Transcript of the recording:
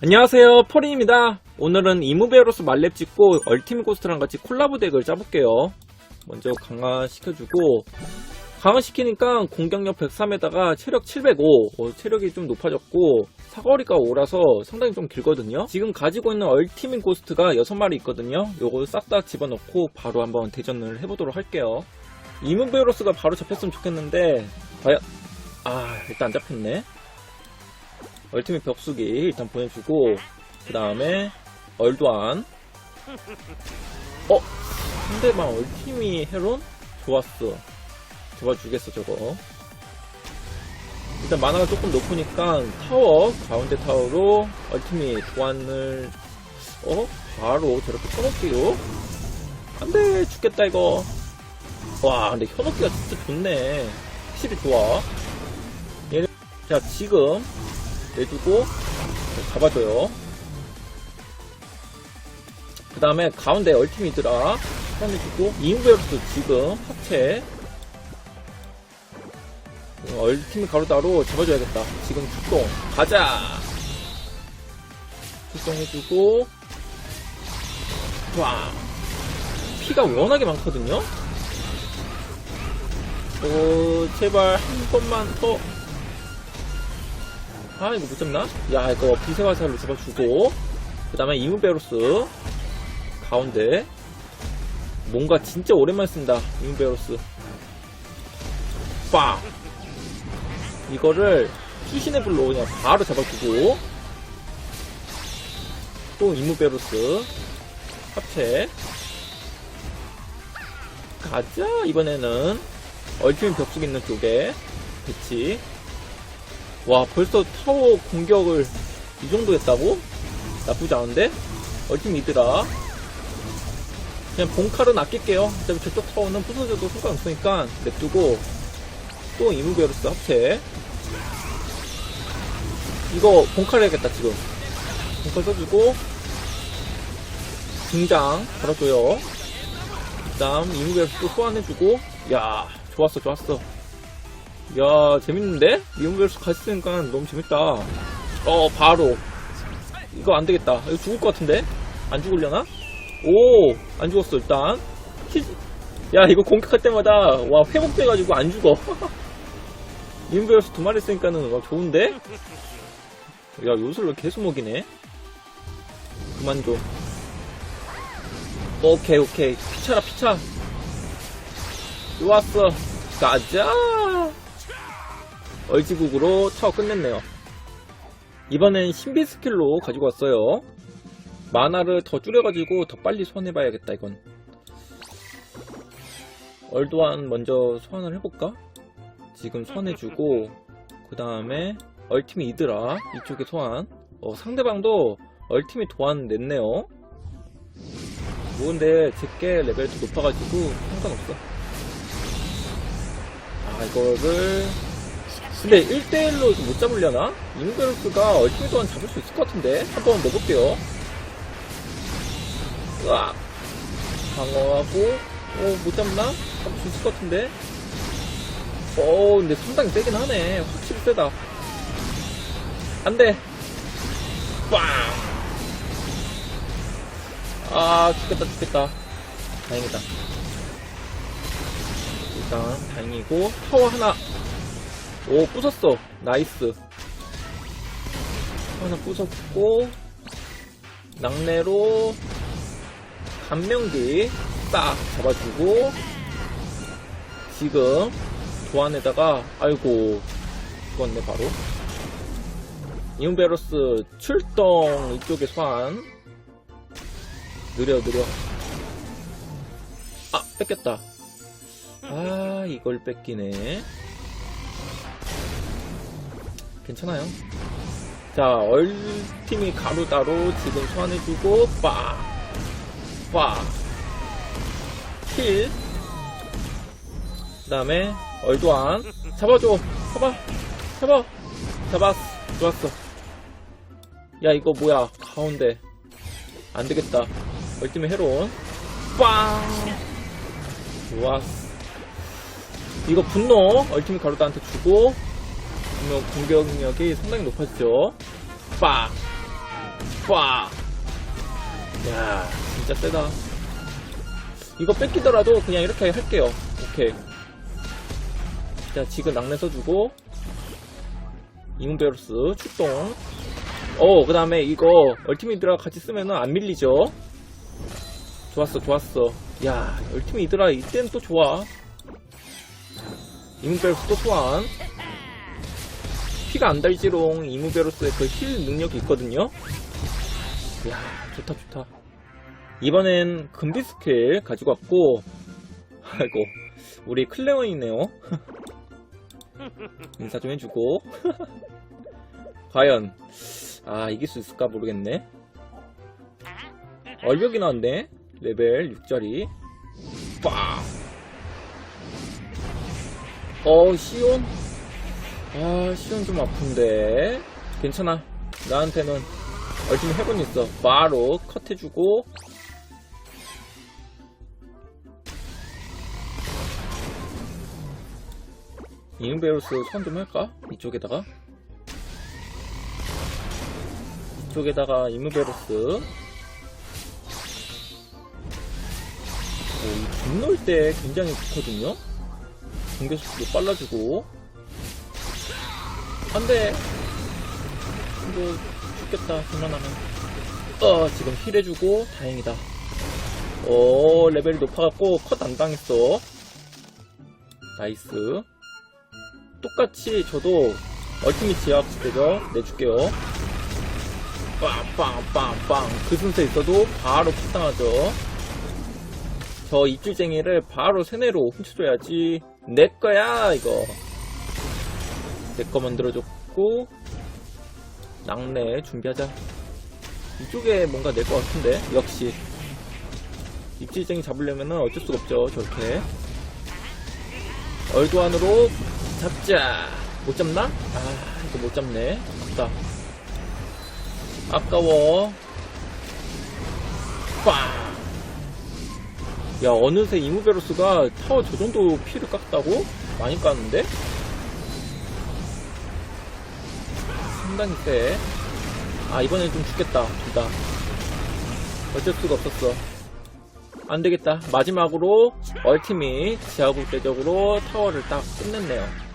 안녕하세요. 포린입니다. 오늘은 이무베로스 말렙 찍고 얼티밋 고스트랑 같이 콜라보 덱을 짜볼게요. 먼저 강화시켜주고 강화시키니까 공격력 103에다가 체력 705 어, 체력이 좀 높아졌고 사거리가 5라서 상당히 좀 길거든요. 지금 가지고 있는 얼티밋 고스트가 6마리 있거든요. 요거 싹다 집어넣고 바로 한번 대전을 해보도록 할게요. 이무베로스가 바로 잡혔으면 좋겠는데 과연 아 일단 안 잡혔네 얼티밋 벽수기 일단 보내주고 그 다음에 얼도안 어? 상대방 얼티미 헤론? 좋았어 잡아주겠어 저거 일단 만화가 조금 높으니까 타워 가운데 타워로 얼티미 도안을 어? 바로 저렇게 쳐놓기요? 안돼 죽겠다 이거 와 근데 현혹기가 진짜 좋네 확실히 좋아 얘는 자 지금 내주고 잡아줘요. 그 다음에 가운데 얼티미드라 포함해주고 이인베르스 지금 합체 어, 얼티밋 가로다로 잡아줘야겠다. 지금 출동 가자. 출동해주고 와 피가 워낙에 많거든요. 어 제발 한 번만 더 아 이거 못 잡나? 야 이거 비세 화살로 잡아주고. 그 다음에 이문베로스. 가운데. 뭔가 진짜 오랜만에 쓴다 이문베로스. 빵! 이거를 수신의 불로 그냥 바로 잡아주고. 또 이문베로스. 합체. 가자 이번에는. 얼티밋 벽속 있는 쪽에. 배치 와 벌써 타워 공격을 이 정도 했다고? 나쁘지 않은데? 얼티밋이더라. 그냥 본칼은 아낄게요. 어차피 저쪽 타워는 부서져도 상관없으니까 냅두고 또 이무베르스 합체. 이거 본칼 해야겠다 지금. 본칼 써주고 등장 걸어줘요. 그 다음 이무베르스 또 소환해주고. 야 좋았어 좋았어 야 재밌는데? 같이 쓰니까 너무 재밌다. 어 바로. 이거 안되겠다. 이거 죽을 것 같은데? 안 죽으려나? 오 안 죽었어 일단. 히- 야 이거 공격할 때마다 와 회복돼가지고 안 죽어. 미용별수 두 마리 쓰니까는 와 좋은데? 야 요술로 계속 먹이네? 그만 좀. 오케이 오케이. 피차라 피차. 좋았어. 가자 얼지국으로 타워 끝냈네요. 이번엔 신비 스킬로 가지고 왔어요. 만화를 더 줄여가지고 더 빨리 소환해봐야겠다, 이건. 얼도안 먼저 소환을 해볼까? 지금 소환해주고, 그 다음에 얼티밋 이드라, 이쪽에 소환. 어, 상대방도 얼티밋 도안 냈네요. 뭐 근데 제게 레벨이 더 높아가지고 상관없어. 아, 이거를 근데 1대1로 못 잡으려나? 잉베르스가 얼티밋 동안 잡을 수 있을 것 같은데? 한번 넣어볼게요. 으악! 방어하고, 어, 못 잡나? 잡을 수 있을 것 같은데? 어, 근데 상당히 세긴 하네. 확실히 세다. 안 돼! 빵! 아, 죽겠다, 죽겠다. 다행이다. 일단, 다행이고, 타워 하나 오 부쉈어. 나이스. 하나 부쉈고 낙내로 감명기 딱 잡아주고 지금 도안에다가 아이고 죽었네 바로. 이온베로스 출동 이쪽에 소환. 느려 느려. 아 뺏겼다. 아 이걸 뺏기네 괜찮아요. 자, 얼팀이 가로다로 지금 소환해주고, 빠! 빠! 킬. 그 다음에, 얼도안. 잡아줘! 잡아! 잡아! 잡았어. 좋았어. 야, 이거 뭐야. 가운데. 안 되겠다. 얼팀의 헤론. 빵! 좋았어. 이거 분노. 얼티밋 가로다한테 주고, 그러면 공격력이 상당히 높아지죠. 빡! 빡! 야, 진짜 세다. 이거 뺏기더라도 그냥 이렇게 할게요. 오케이. 자, 지금 낙내 써주고, 이문베로스 출동. 어, 그 다음에 이거 얼티미드라 같이 쓰면은 안 밀리죠? 좋았어, 좋았어. 야, 얼티미드라 이때는 또 좋아. 이문베로스 또 소환. 피가 안 달지롱 이무베로스의 그 힐 능력이 있거든요. 이야 좋다 좋다. 이번엔 금비 스킬 가지고 왔고 아이고 우리 클레온이네요. 인사 좀 해주고 과연 아 이길 수 있을까 모르겠네. 얼벽이 나왔네 레벨 6짜리 빵. 어 시온 아, 시간 좀 아픈데. 괜찮아. 나한테는 얼핏 해본 있어. 바로 컷해주고. 이응베로스 소환 좀 할까? 이쪽에다가. 이쪽에다가 이무베로스. 오, 이 분노일 때 굉장히 좋거든요? 공격 속도 빨라지고. 안 돼. 이거 죽겠다, 장난하면. 어, 지금 힐 해주고, 다행이다. 오, 레벨이 높아갖고, 컷 안 당했어. 나이스. 똑같이 저도 얼티밋 지압 되죠? 내줄게요. 빵빵빵빵. 그 순서 있어도 바로 컷 당하죠. 저 입줄쟁이를 바로 세뇌로 훔쳐줘야지. 내 거야, 이거. 내 거 만들어줬고 낙내 준비하자 이쪽에 뭔가 낼 것 같은데 역시 입질쟁이 잡으려면 어쩔 수가 없죠 저렇게 얼도안으로 잡자 못 잡나? 아 이거 못 잡네 아깝다 아까워 빵! 야 어느새 이무베로스가 타워 저 정도 피를 깎다고? 많이 깠는데? 상당히 세. 아, 이번엔 좀 죽겠다, 둘 다. 어쩔 수가 없었어. 안 되겠다. 마지막으로, 얼티밋, 지하국 대적으로 타워를 딱 끝냈네요.